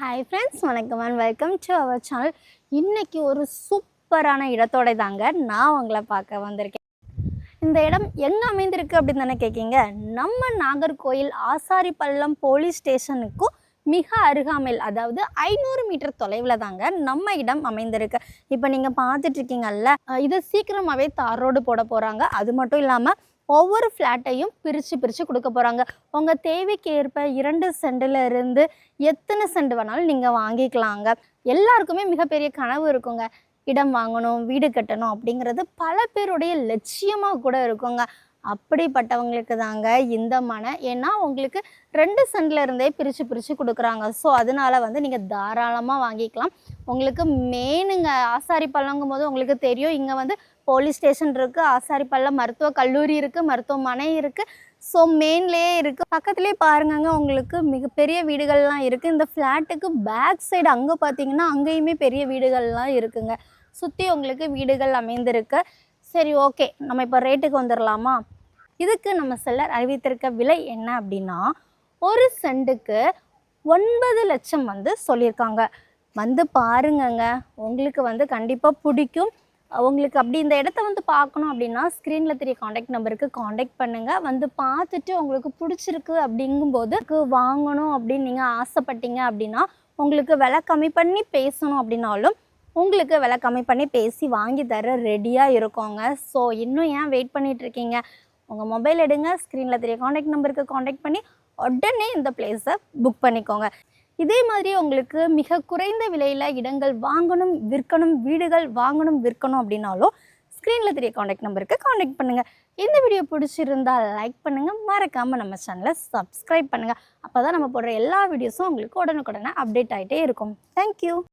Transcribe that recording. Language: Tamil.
ஹாய் ஃப்ரெண்ட்ஸ் வணக்கம் and welcome to our channel இன்றைக்கி ஒரு சூப்பரான இடத்தோட தாங்க நான் உங்களை பார்க்க வந்திருக்கேன். இந்த இடம் எங்கே அமைந்திருக்கு அப்படின்னு தானே கேட்கீங்க நம்ம நாகர்கோயில் ஆசாரிப்பள்ளம் போலீஸ் ஸ்டேஷனுக்கும் மிக அருகாமையில் அதாவது ஐநூறு மீட்டர் தொலைவில் தாங்க நம்ம இடம் அமைந்திருக்கு. இப்போ நீங்கள் பார்த்துட்ருக்கீங்கல்ல இது சீக்கிரமாகவே தார் ரோடு போட போகிறாங்க அது மட்டும் இல்லாமல் ஒவ்வொரு ஃப்ளாட்டையும் பிரித்து பிரித்து கொடுக்க போகிறாங்க உங்கள் தேவைக்கு ஏற்ப இரண்டு சென்டில் இருந்து எத்தனை சென்ட் வேணாலும் நீங்கள் வாங்கிக்கலாங்க. எல்லாருக்குமே மிகப்பெரிய கனவு இருக்குங்க. இடம் வாங்கணும் வீடு கட்டணும் அப்படிங்கிறது பல பேருடைய லட்சியமாக கூட இருக்குங்க. அப்படிப்பட்டவங்களுக்கு தாங்க இந்த மனை. ஏன்னா உங்களுக்கு ரெண்டு சென்ட்ல இருந்தே பிரித்து பிரித்து கொடுக்குறாங்க. ஸோ அதனால வந்து நீங்கள் தாராளமாக வாங்கிக்கலாம். உங்களுக்கு மெயினுங்க ஆசாரி பள்ளங்கும் போது உங்களுக்கு தெரியும். இங்கே வந்து போலீஸ் ஸ்டேஷன் இருக்குது ஆசாரிப்பள்ளம் மருத்துவ கல்லூரி இருக்குது மருத்துவமனை இருக்குது ஸோ மெயின்லேயே இருக்குது பக்கத்துலேயே பாருங்கங்க உங்களுக்கு மிகப்பெரிய வீடுகள்லாம் இருக்குது இந்த ஃப்ளாட்டுக்கு பேக் சைடு அங்கே பார்த்தீங்கன்னா அங்கேயுமே பெரிய வீடுகள்லாம் இருக்குங்க. சுற்றி உங்களுக்கு வீடுகள் அமைந்திருக்கு. சரி ஓகே. நம்ம இப்போ ரேட்டுக்கு வந்துடலாமா இதுக்கு நம்ம செல்லர் அறிவித்திருக்க விலை என்ன அப்படின்னா ஒரு செண்டுக்கு ஒன்பது லட்சம் வந்து சொல்லியிருக்காங்க. வந்து பாருங்கங்க. உங்களுக்கு வந்து கண்டிப்பாக பிடிக்கும். உங்களுக்கு அப்படி இந்த இடத்த வந்து பார்க்கணும் அப்படின்னா ஸ்க்ரீனில் தெரிய காண்டாக்ட் நம்பருக்கு காண்டாக்ட் பண்ணுங்கள் வந்து பார்த்துட்டு உங்களுக்கு பிடிச்சிருக்கு அப்படிங்கும்போது வாங்கணும் அப்படின்னு நீங்கள் ஆசைப்பட்டீங்க அப்படின்னா உங்களுக்கு விலை கம்மி பண்ணி பேசணும் அப்படின்னாலும் உங்களுக்கு விலை கம்மி பண்ணி பேசி வாங்கி தர ரெடியாக இருக்கோங்க. ஸோ இன்னும் ஏன் வெயிட் பண்ணிகிட்ருக்கீங்க உங்கள் மொபைல் எடுங்க ஸ்க்ரீனில் தெரிய காண்டாக்ட் நம்பருக்கு காண்டாக்ட் பண்ணி உடனே இந்த பிளேஸை புக் பண்ணிக்கோங்க. இதே மாதிரி உங்களுக்கு மிக குறைந்த விலையில் இடங்கள் வாங்கணும் விற்கணும் வீடுகள் வாங்கணும் விற்கணும் அப்படின்னாலும் ஸ்க்ரீனில் தெரிய காண்டாக்ட் நம்பருக்கு காண்டாக்ட் பண்ணுங்கள் இந்த வீடியோ பிடிச்சிருந்தா லைக் பண்ணுங்கள் மறக்காமல் நம்ம சேனலை சப்ஸ்கிரைப் பண்ணுங்கள் அப்போ தான் நம்ம போடுற எல்லா வீடியோஸும் உங்களுக்கு உடனுக்குடனே அப்டேட் ஆகிட்டே இருக்கும். தேங்க்யூ